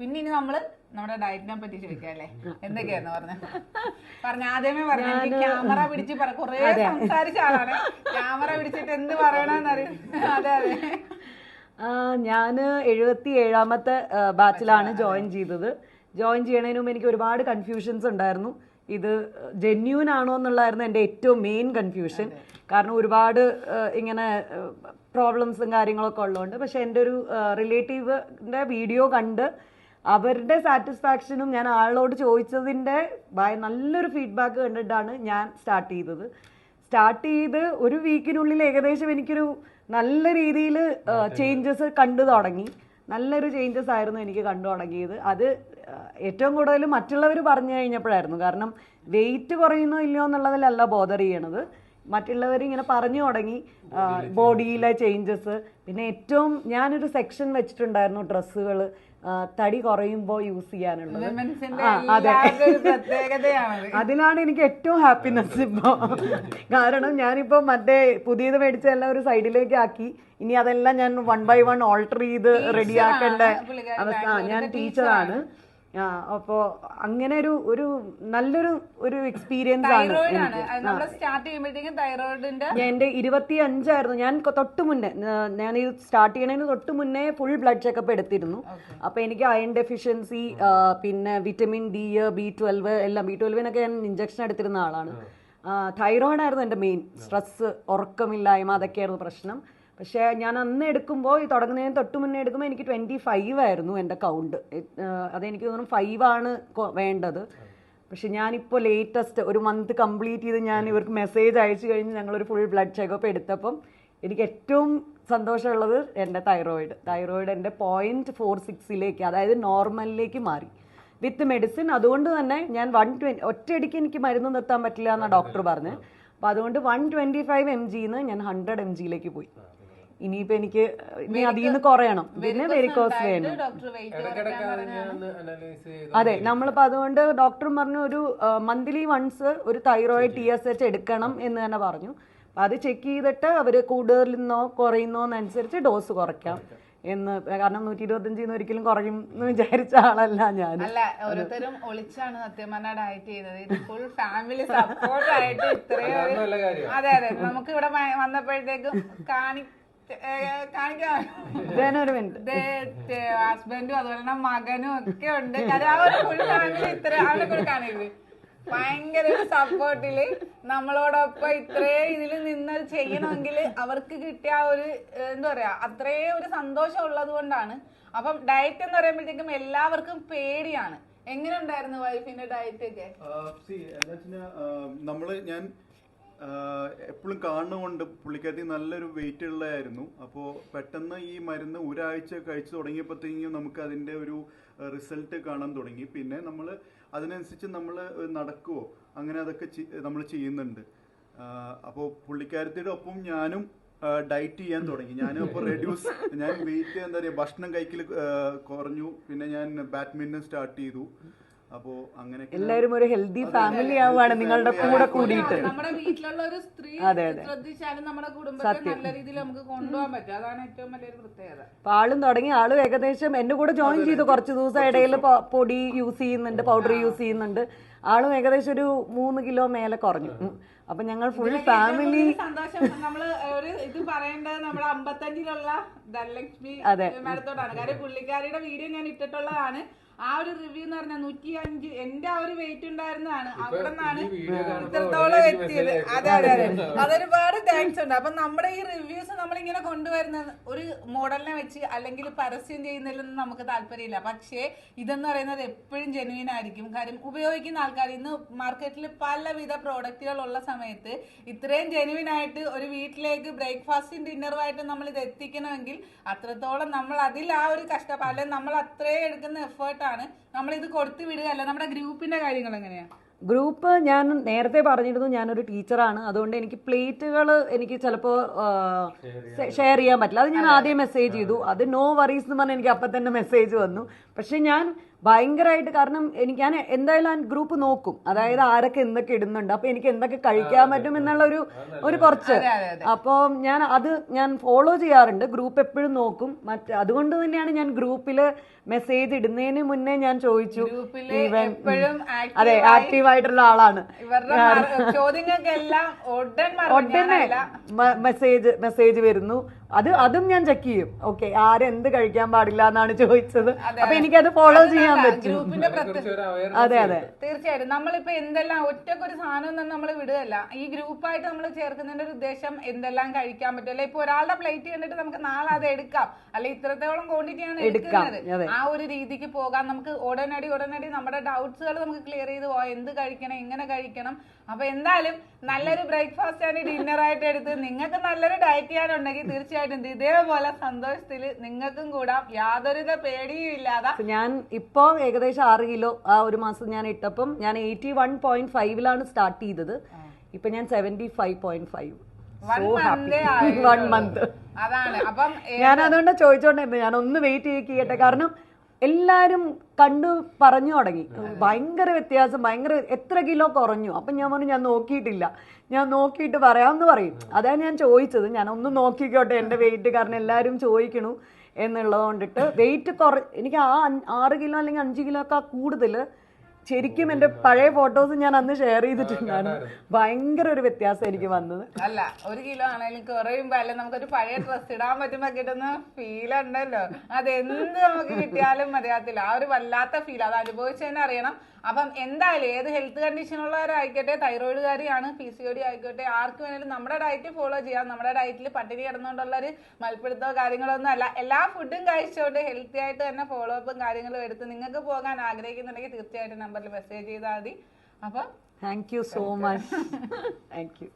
പിന്നെ ഇനി നമ്മൾ നമ്മുടെ ഡയറ്റിനെ പറ്റി ചോദിക്കാല്ലേ? എന്തൊക്കെയാന്ന് പറഞ്ഞു പറഞ്ഞ ആദ്യമേ പറഞ്ഞു ക്യാമറ പിടിച്ച് കൊറേ സംസാരിച്ച ആളാണ്. ക്യാമറ പിടിച്ചിട്ട് എന്ത് പറയണമെന്നറിയും അതെ അതെ. ഞാൻ എഴുപത്തി ഏഴാമത്തെ ബാച്ചിലാണ് ജോയിൻ ചെയ്തത്. ജോയിൻ ചെയ്യണതിന് മുമ്പ് എനിക്ക് ഒരുപാട് കൺഫ്യൂഷൻസ് ഉണ്ടായിരുന്നു. ഇത് ജെന്യൂൻ ആണോ എന്നുള്ളതായിരുന്നു എന്റെ ഏറ്റവും മെയിൻ കൺഫ്യൂഷൻ കാരണം ഒരുപാട് ഇങ്ങനെ പ്രോബ്ലംസും കാര്യങ്ങളൊക്കെ ഉള്ളതുകൊണ്ട്. പക്ഷെ എന്റെ ഒരു റിലേറ്റീവിന്റെ വീഡിയോ കണ്ട് അവരുടെ സാറ്റിസ്ഫാക്ഷനും ഞാൻ ആളോട് ചോദിച്ചതിന്റെ ഭയ- നല്ലൊരു ഫീഡ്ബാക്ക് കണ്ടിട്ടാണ് ഞാൻ സ്റ്റാർട്ട് ചെയ്തത്. സ്റ്റാർട്ട് ചെയ്ത് ഒരു വീക്കിനുള്ളിൽ ഏകദേശം എനിക്കൊരു നല്ല രീതിയിൽ ചേഞ്ചസ് കണ്ടു തുടങ്ങി. നല്ലൊരു ചേഞ്ചസ് ആയിരുന്നു എനിക്ക് കണ്ടു തുടങ്ങിയത്. അത് ഏറ്റവും കൂടുതൽ മറ്റുള്ളവർ പറഞ്ഞു കഴിഞ്ഞപ്പോഴായിരുന്നു. കാരണം വെയിറ്റ് കുറയുന്നോ ഇല്ലയോ എന്നുള്ളതിലല്ല ബോധർ ചെയ്യണത്. മറ്റുള്ളവർ ഇങ്ങനെ പറഞ്ഞു തുടങ്ങി. ബോഡിയിലെ ചേഞ്ചസ് പിന്നെ ഏറ്റവും ഞാനൊരു സെക്ഷൻ വെച്ചിട്ടുണ്ടായിരുന്നു ഡ്രസ്സുകൾ തടി കുറയുമ്പോൾ യൂസ് ചെയ്യാനുള്ളത്. അതിനാണ് അതെ. അതിലാണ് എനിക്ക് ഏറ്റവും ഹാപ്പിനെസ് ഇപ്പോ. കാരണം ഞാനിപ്പോ മറ്റേ പുതിയത് മേടിച്ചെല്ലാം ഒരു സൈഡിലേക്ക് ആക്കി ഇനി അതെല്ലാം ഞാൻ വൺ ബൈ വൺ ഓൾട്ടർ ചെയ്ത് റെഡി ആക്കേണ്ട അവസ്ഥ ഞാൻ ടീച്ചറാണ് ആ അപ്പോ അങ്ങനെ ഒരു ഒരു നല്ലൊരു ഒരു എക്സ്പീരിയൻസ് ആണ് തൈറോയിഡ് ആണ്. നമ്മൾ സ്റ്റാർട്ട് ചെയ്യുമ്പോഴത്തേക്കും തൈറോയിഡിന്റെ എന്റെ ഇരുപത്തി അഞ്ചായിരുന്നു ഞാൻ തൊട്ട് മുന്നേ ഞാൻ ഇത് സ്റ്റാർട്ട് ചെയ്യണതിന് തൊട്ട് മുന്നേ ഫുൾ ബ്ലഡ് ചെക്കപ്പ് എടുത്തിരുന്നു. അപ്പൊ എനിക്ക് അയൺ ഡെഫിഷ്യൻസി പിന്നെ വിറ്റമിൻ ഡി ബി ട്വൽവ് എല്ലാം ബി ട്വൽവിനൊക്കെ ഞാൻ ഇഞ്ചക്ഷൻ എടുത്തിരുന്ന ആളാണ്. തൈറോയിഡ് ആയിരുന്നു എന്റെ മെയിൻ സ്ട്രെസ് ഉറക്കമില്ലായ്മ അതൊക്കെയായിരുന്നു പ്രശ്നം. പക്ഷേ ഞാൻ അന്ന് എടുക്കുമ്പോൾ ഈ തുടങ്ങുന്നതിന് തൊട്ട് മുന്നേ എടുക്കുമ്പോൾ എനിക്ക് ട്വന്റി ഫൈവ് ആയിരുന്നു എന്റെ കൗണ്ട് അതെനിക്ക് തോന്നുന്നു ഫൈവ് ആണ് വേണ്ടത്. പക്ഷെ ഞാനിപ്പോൾ ലേറ്റസ്റ്റ് ഒരു മന്ത് കംപ്ലീറ്റ് ചെയ്ത് ഞാൻ ഇവർക്ക് മെസ്സേജ് അയച്ചു കഴിഞ്ഞ് ഞങ്ങളൊരു ഫുൾ ബ്ലഡ് ചെക്കപ്പ് എടുത്തപ്പം എനിക്ക് ഏറ്റവും സന്തോഷമുള്ളത് എന്റെ തൈറോയിഡ് തൈറോയിഡ് എന്റെ പോയിന്റ് ഫോർ സിക്സിലേക്ക് അതായത് നോർമലിലേക്ക് മാറി. വിത്ത് മെഡിസിൻ അതുകൊണ്ട് തന്നെ ഞാൻ വൺ ട്വന്റി ഒറ്റയടിക്ക് എനിക്ക് മരുന്ന് നിർത്താൻ പറ്റില്ല എന്നാണ് ഡോക്ടർ പറഞ്ഞത് അപ്പോൾ അതുകൊണ്ട് വൺ ട്വന്റി ഫൈവ് എം ജിന്ന് ഞാൻ ഹൺഡ്രഡ് എം ജിയിലേക്ക് പോയി. ഇനിയിപ്പോൾ എനിക്ക് ഇനി അതിൽ നിന്ന് കുറയണം. പിന്നെ വെരിക്കോസ് വേണം. ഡോക്ടർ വെയിറ്റ് ഇടയ്ക്കിടയ്ക്ക് അനലൈസ് ചെയ്ത് അതെ നമ്മളിപ്പോൾ അതുകൊണ്ട് ഡോക്ടർ പറഞ്ഞു ഒരു മന്ത്ലി വൺസ് ഒരു തൈറോയിഡ് ടി എസ് എച്ച് എടുക്കണം എന്ന് തന്നെ പറഞ്ഞു. അപ്പൊ അത് ചെക്ക് ചെയ്തിട്ട് അവർ കൂടുതലെന്നോ കുറയുന്നോ എന്നനുസരിച്ച് ഡോസ് കുറയ്ക്കാം എന്ന് കാരണം നൂറ്റി ഇരുപത്തഞ്ചിന്ന് ഒരിക്കലും കുറയും എന്ന് വിചാരിച്ച ആളല്ല ഞാൻ അല്ല ഓരോരുത്തരും ഒളിച്ചാണ് സത്യം പറഞ്ഞ ഡയറ്റ് ചെയ്തത്. ഇത് ഫുൾ ഫാമിലി സപ്പോർട്ട് ആയിട്ട് ഇത്രയും നല്ല കാര്യം. അതെ അതെ. നമുക്ക് ഇവിടെ വന്നപ്പോഴത്തേക്കും കാണി ഹസ്ബൻഡും അതുപോലെ തന്നെ മകനും ഒക്കെ ഉണ്ട്. ആ ഒരു ഫുൾ ഫാമിലി ഇത്ര അവനെ കൂടെ കാണിയത് ഭയങ്കര ഒരു സപ്പോർട്ടിൽ നമ്മളോടൊപ്പം ഇത്രയും ഇതിൽ നിന്ന് ചെയ്യണമെങ്കിൽ അവർക്ക് കിട്ടിയ ആ ഒരു എന്താ പറയാ അത്രേ ഒരു സന്തോഷം ഉള്ളത് കൊണ്ടാണ്. അപ്പം ഡയറ്റ് എന്ന് പറയുമ്പോഴത്തേക്കും എല്ലാവർക്കും പേടിയാണ്. എങ്ങനെ ഉണ്ടായിരുന്നു വൈഫിന്റെ ഡയറ്റ് ഒക്കെ? നമ്മൾ ഞാൻ എപ്പോഴും കാണുന്നുകൊണ്ട് പുള്ളിക്കാരത്തി നല്ലൊരു വെയിറ്റ് ഉള്ളതായിരുന്നു. അപ്പോൾ പെട്ടെന്ന് ഈ മരുന്ന് ഒരാഴ്ച കഴിച്ചു തുടങ്ങിയപ്പോഴത്തേക്കും നമുക്ക് അതിന്റെ ഒരു റിസൾട്ട് കാണാൻ തുടങ്ങി. പിന്നെ നമ്മൾ അതിനനുസരിച്ച് നമ്മൾ നടക്കുവോ അങ്ങനെ അതൊക്കെ നമ്മൾ ചെയ്യുന്നുണ്ട്. അപ്പോൾ പുള്ളിക്കാരത്തിയുടെ ഒപ്പം ഞാനും ഡയറ്റ് ചെയ്യാൻ തുടങ്ങി. ഞാൻ അപ്പോൾ റെഡ്യൂസ് ഞാൻ വെയിറ്റ് എന്താ പറയുക ഭക്ഷണം കഴിക്കൽ കുറഞ്ഞു. പിന്നെ ഞാൻ ബാഡ്മിന്റൺ സ്റ്റാർട്ട് ചെയ്തു. അപ്പോൾ അങ്ങനെ എല്ലാവരും ഒരു ഹെൽത്തി ഫാമിലി ആവുകയാണ് നിങ്ങളുടെ കൂടെ കൂടിയിട്ട്. നമ്മുടെ വീട്ടിലുള്ള ഒരു സ്ത്രീ അതെ, അതെ. ശ്രദ്ധിച്ചാലും നമ്മുടെ കുടുംബത്തെ നല്ല രീതിയിൽ നമുക്ക് കൊണ്ടുപോകാൻ പറ്റും. അതാണ് ഏറ്റവും വലിയൊരു പ്രത്യേകത. അപ്പൊ ആളും തുടങ്ങി. ആളും ഏകദേശം എന്റെ കൂടെ ജോയിൻ ചെയ്തു കുറച്ച് ദിവസം. ഇടയിൽ പൊടി യൂസ് ചെയ്യുന്നുണ്ട് പൗഡർ യൂസ് ചെയ്യുന്നുണ്ട്. ആളും ഏകദേശം ഒരു മൂന്ന് കിലോ മേലെ കുറഞ്ഞു. അപ്പൊ ഞങ്ങൾ ഫുൾ ഫാമിലി സന്തോഷം നമ്മൾ ഒരു ഇത് പറയേണ്ടത് നമ്മുടെ അമ്പത്തഞ്ചിലുള്ള ധനലക്ഷ്മി അതെ. മാഡത്തോടാണ്. കാര്യം പുള്ളിക്കാരിയുടെ വീഡിയോ ഞാൻ ഇട്ടിട്ടുള്ളതാണ്. ആ ഒരു റിവ്യൂ എന്ന് പറഞ്ഞാൽ നൂറ്റി അഞ്ച് എന്റെ ആ ഒരു വെയിറ്റ് ഉണ്ടായിരുന്നതാണ്. അവിടെ നിന്നാണ് ഇത്രത്തോളം എത്തിയത്. അതെ അതെ അതെ. അതൊരുപാട് താങ്ക്സ് ഉണ്ട്. അപ്പൊ നമ്മുടെ ഈ റിവ്യൂസ് നമ്മളിങ്ങനെ കൊണ്ടുവരുന്നത് ഒരു മോഡലിനെ വെച്ച് അല്ലെങ്കിൽ പരസ്യം ചെയ്യുന്നതിലൊന്നും നമുക്ക് താല്പര്യമില്ല. പക്ഷേ ഇതെന്ന് പറയുന്നത് എപ്പോഴും ജെനുവിൻ ആയിരിക്കും. കാര്യം ഉപയോഗിക്കുന്ന ആൾക്കാർ ഇന്ന് മാർക്കറ്റിൽ പലവിധ പ്രോഡക്റ്റുകൾ ഉള്ള സമയത്ത് ഇത്രയും ജെനുവിൻ ആയിട്ട് ഒരു വീട്ടിലേക്ക് ബ്രേക്ക്ഫാസ്റ്റും ഡിന്നറുമായിട്ട് നമ്മൾ ഇത് എത്തിക്കണമെങ്കിൽ അത്രത്തോളം നമ്മൾ അതിൽ ആ ഒരു കഷ്ടപ്പാട് അല്ലെങ്കിൽ നമ്മൾ അത്രയും എടുക്കുന്ന എഫേർട്ടാണ് നമ്മൾ ഇത് കൊടുത്തു വിടുകയല്ല നമ്മുടെ ഗ്രൂപ്പിന്റെ കാര്യങ്ങൾ എങ്ങനെയാ ഗ്രൂപ്പ് ഞാൻ നേരത്തെ പറഞ്ഞിരുന്നു ഞാനൊരു ടീച്ചറാണ്. അതുകൊണ്ട് എനിക്ക് പ്ലേറ്റുകൾ എനിക്ക് ചിലപ്പോൾ ഷെയർ ചെയ്യാൻ പറ്റില്ല. അത് ഞാൻ ആദ്യം മെസ്സേജ് ചെയ്തു. അത്. നോ വറീസ് എന്ന് പറഞ്ഞാൽ എനിക്ക് അപ്പം തന്നെ മെസ്സേജ് വന്നു. പക്ഷെ ഞാൻ ഭയങ്കരമായിട്ട് കാരണം എനിക്ക് ഞാൻ എന്തായാലും ആ ഗ്രൂപ്പ് നോക്കും. അതായത് ആരൊക്കെ എന്തൊക്കെ ഇടുന്നുണ്ട്. അപ്പൊ എനിക്ക് എന്തൊക്കെ കഴിക്കാൻ പറ്റും എന്നുള്ള ഒരു ഒരു കുറച്ച്. അപ്പോൾ ഞാൻ അത് ഞാൻ ഫോളോ ചെയ്യാറുണ്ട്. ഗ്രൂപ്പ് എപ്പോഴും നോക്കും. മറ്റ് അതുകൊണ്ട് തന്നെയാണ് ഞാൻ ഗ്രൂപ്പിൽ മെസ്സേജ് ഇടുന്നതിന് മുന്നേ ഞാൻ ചോദിച്ചു. ഗ്രൂപ്പിൽ എപ്പോഴും അതെ ആയി ആക്റ്റീവ് ആയിട്ടുള്ള ആളാണ് ചോദ്യങ്ങൾക്കെല്ലാം ഉടനെ മെസ്സേജ് മെസ്സേജ് വരുന്നു. അത് അതും ഞാൻ ചെക്ക് ചെയ്യും. ഓക്കെ ആരെന്ത് കഴിക്കാൻ പാടില്ല എന്നാണ് ചോദിച്ചത്. അപ്പൊ എനിക്കത് ഫോളോ ചെയ്യാൻ പറ്റും. അതെ അതെ. തീർച്ചയായിട്ടും. നമ്മളിപ്പോ എന്തെല്ലാം ഒറ്റക്കൊരു സാധനം ഒന്നും നമ്മൾ വിടുകയല്ല. ഈ ഗ്രൂപ്പായിട്ട് നമ്മൾ ചേർക്കുന്നതിന്റെ ഒരു ഉദ്ദേശം എന്തെല്ലാം കഴിക്കാൻ പറ്റും? അല്ലെ ഇപ്പൊ ഒരാളുടെ പ്ലേറ്റ് കണ്ടിട്ട് നമുക്ക് നാളെ അത് എടുക്കാം. അല്ലെ ഇത്രത്തോളം ക്വാണ്ടിറ്റിയാണ് എടുക്കാം, എടുക്കുന്നത്. ആ ഒരു രീതിക്ക് പോകാൻ നമുക്ക് ഉടനടി ഉടനടി നമ്മുടെ ഡൗട്ട്സുകൾ നമുക്ക് ക്ലിയർ ചെയ്ത് പോവാം. എന്ത് കഴിക്കണം എങ്ങനെ കഴിക്കണം. അപ്പൊ എന്തായാലും നല്ലൊരു ബ്രേക്ക്ഫാസ്റ്റ് ആണ് ഡിന്നർ ആയിട്ട് എടുത്ത് നിങ്ങൾക്ക് നല്ലൊരു ഡയറ്റ് ചെയ്യാനുണ്ടെങ്കിൽ തീർച്ചയായിട്ടും ഇത് ഇതേപോലെ സന്തോഷത്തിൽ നിങ്ങൾക്കും കൂടാം. യാതൊരു പേടിയും ഇല്ലാതെ. ഞാൻ ഇപ്പോ ഏകദേശം ആറ് കിലോ ആ ഒരു മാസം ഞാൻ ഇട്ടപ്പം ഞാൻ എയ്റ്റി വൺ പോയിന്റ് ഫൈവിലാണ് സ്റ്റാർട്ട് ചെയ്തത്. ഇപ്പൊ ഞാൻ seventy five point five. One മന്തേ അതാണ്. അപ്പം ഞാൻ അതുകൊണ്ട് ചോദിച്ചോണ്ടായിരുന്നു ഞാൻ ഒന്ന് വെയിറ്റ് ചെയ്യട്ടെ. കാരണം എല്ലാരും കണ്ടു പറഞ്ഞു തുടങ്ങി. ഭയങ്കര വ്യത്യാസം ഭയങ്കര എത്ര കിലോ കുറഞ്ഞു. അപ്പൊ ഞാൻ പറഞ്ഞു ഞാൻ നോക്കിയിട്ടില്ല. ഞാൻ നോക്കിയിട്ട് പറയാമെന്ന് പറയും. അതാണ് ഞാൻ ചോദിച്ചത്. ഞാൻ ഒന്ന് നോക്കിക്കോട്ടെ എന്റെ വെയിറ്റ് കാരണം എല്ലാരും ചോദിക്കണു എന്നുള്ളത് കൊണ്ടിട്ട് വെയിറ്റ് കുറ എനിക്ക് ആ ആറ് കിലോ അല്ലെങ്കിൽ അഞ്ച് കിലോ ഒക്കെ കൂടുതൽ ശരിക്കും എന്റെ പഴയ ഫോട്ടോസ് ഞാൻ അന്ന് ഷെയർ ചെയ്തിട്ടുണ്ടായിരുന്നു ഭയങ്കര ഒരു വ്യത്യാസം എനിക്ക് വന്നത്. അല്ല ഒരു കിലോ ആണെങ്കിലും കുറയുമ്പോ അല്ലെ നമുക്കൊരു പഴയ ഡ്രസ് ഇടാൻ പറ്റുമ്പോ കിട്ടുന്ന ഫീൽ ഉണ്ടല്ലോ. അത് എന്ത് നമുക്ക് കിട്ടിയാലും മതിയാകത്തില്ല. ആ ഒരു വല്ലാത്ത ഫീൽ അത് അനുഭവിച്ചു തന്നെ അറിയണം. അപ്പം എന്തായാലും ഏത് ഹെൽത്ത് കണ്ടീഷൻ ഉള്ളവരായിക്കോട്ടെ തൈറോയിഡുകാരിയാണ് പി സി ഒ ഡി ആയിക്കോട്ടെ ആർക്ക് വേണേലും നമ്മുടെ ഡയറ്റ് ഫോളോ ചെയ്യാം. നമ്മുടെ ഡയറ്റിൽ പട്ടിണി കിടന്നുകൊണ്ടുള്ള ഒരു മൽപ്പിടുത്തോ കാര്യങ്ങളോ ഒന്നും അല്ല. എല്ലാ ഫുഡും കഴിച്ചുകൊണ്ട് ഹെൽത്തി ആയിട്ട് തന്നെ ഫോളോ അപ്പും കാര്യങ്ങളും എടുത്ത് നിങ്ങൾക്ക് പോകാൻ ആഗ്രഹിക്കുന്നുണ്ടെങ്കിൽ തീർച്ചയായിട്ടും നമ്പറിൽ മെസ്സേജ് ചെയ്താൽ മതി. അപ്പം thank you so much thank you